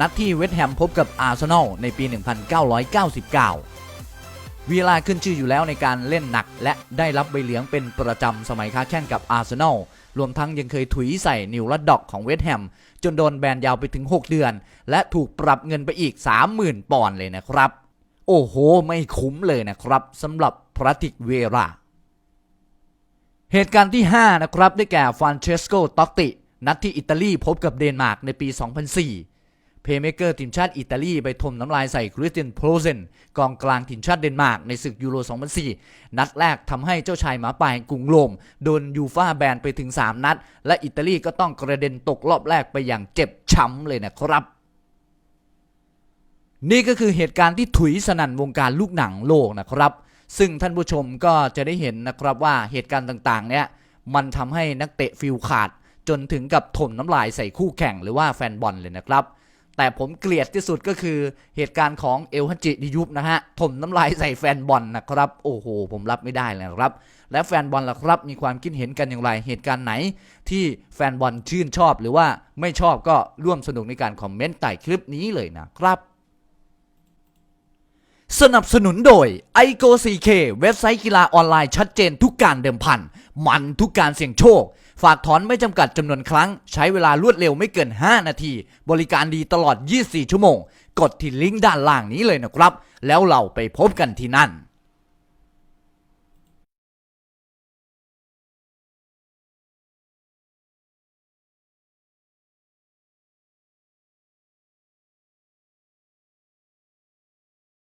นัดที่เวสต์แฮมพบกับอาร์เซนอลในปี 1999 วีลาขึ้นชื่ออยู่แล้วในการเล่นหนัก และได้รับใบเหลืองเป็นประจำสมัยค้าแข่งกับอาร์เซนอลรวมทั้งยังเคยถุยใส่นิวลัดดอกของเวสต์แฮม จนโดนแบนยาวไปถึง 6 เดือน และถูกปรับเงินไปอีก 30,000 ปอนด์เลยนะครับ โอ้โห ไม่คุ้มเลยนะครับสำหรับพระติกเวราเหตุการณ์ที่ 5 นะครับ ได้แก่ฟรานเชสโกต o ตติ นัดที่อิตาลีพบกับเดนมาร์กในปี 2004 เพย์เมเกอร์ทีมชาติอิตาลีไปทมน้ำลายใส่คริสเตียนโพลเซนกองกลางทีมชาติเดนมาร์กในศึกยูโร 2004 นัดแรกทำให้เจ้าชายหมาป่าแห่งกรุงโรมโดนยูฟ่าแบนไปถึง 3 นัด และอิตาลีก็ต้องกระเด็นตกรอบแรกไปอย่างเจ็บช้ำเลยนะครับนี่ก็คือเหตุการณ์ที่ถุยสนั่นวงการลูกหนังโลกนะครับ ซึ่งท่านผู้ชมก็จะได้เห็นนะครับว่าเหตุการณ์ต่างๆ เนี่ยมันทำให้นักเตะฟิลขาด จนถึงกับถมน้ำลายใส่คู่แข่งหรือว่าแฟนบอลเลยนะครับ แต่ผมเกลียดที่สุดก็คือเหตุการณ์ของเอลฮันจิดิยุบนะฮะถมน้ำลายใส่แฟนบอลนะครับ โอ้โห ผมรับไม่ได้เลยนะครับ และแฟนบอลล่ะครับ มีความคิดเห็นกันอย่างไร เหตุการณ์ไหนที่แฟนบอลชื่นชอบหรือว่าไม่ชอบก็ร่วมสนุกในการคอมเมนต์ใต้คลิปนี้เลยนะครับ สนับสนุนโดย i g o CK เว็บไซต์กีฬาออนไลน์ชัดเจนทุกการเดิมพัน มันทุกการเสี่ยงโชค ฝากถอนไม่จำกัดจำนวนครั้ง ใช้เวลารวดเร็วไม่เกิน 5 นาที บริการดีตลอด 24 ชั่วโมง กดที่ลิงก์ด้านล่างนี้เลยนะครับ แล้วเราไปพบกันที่นั่น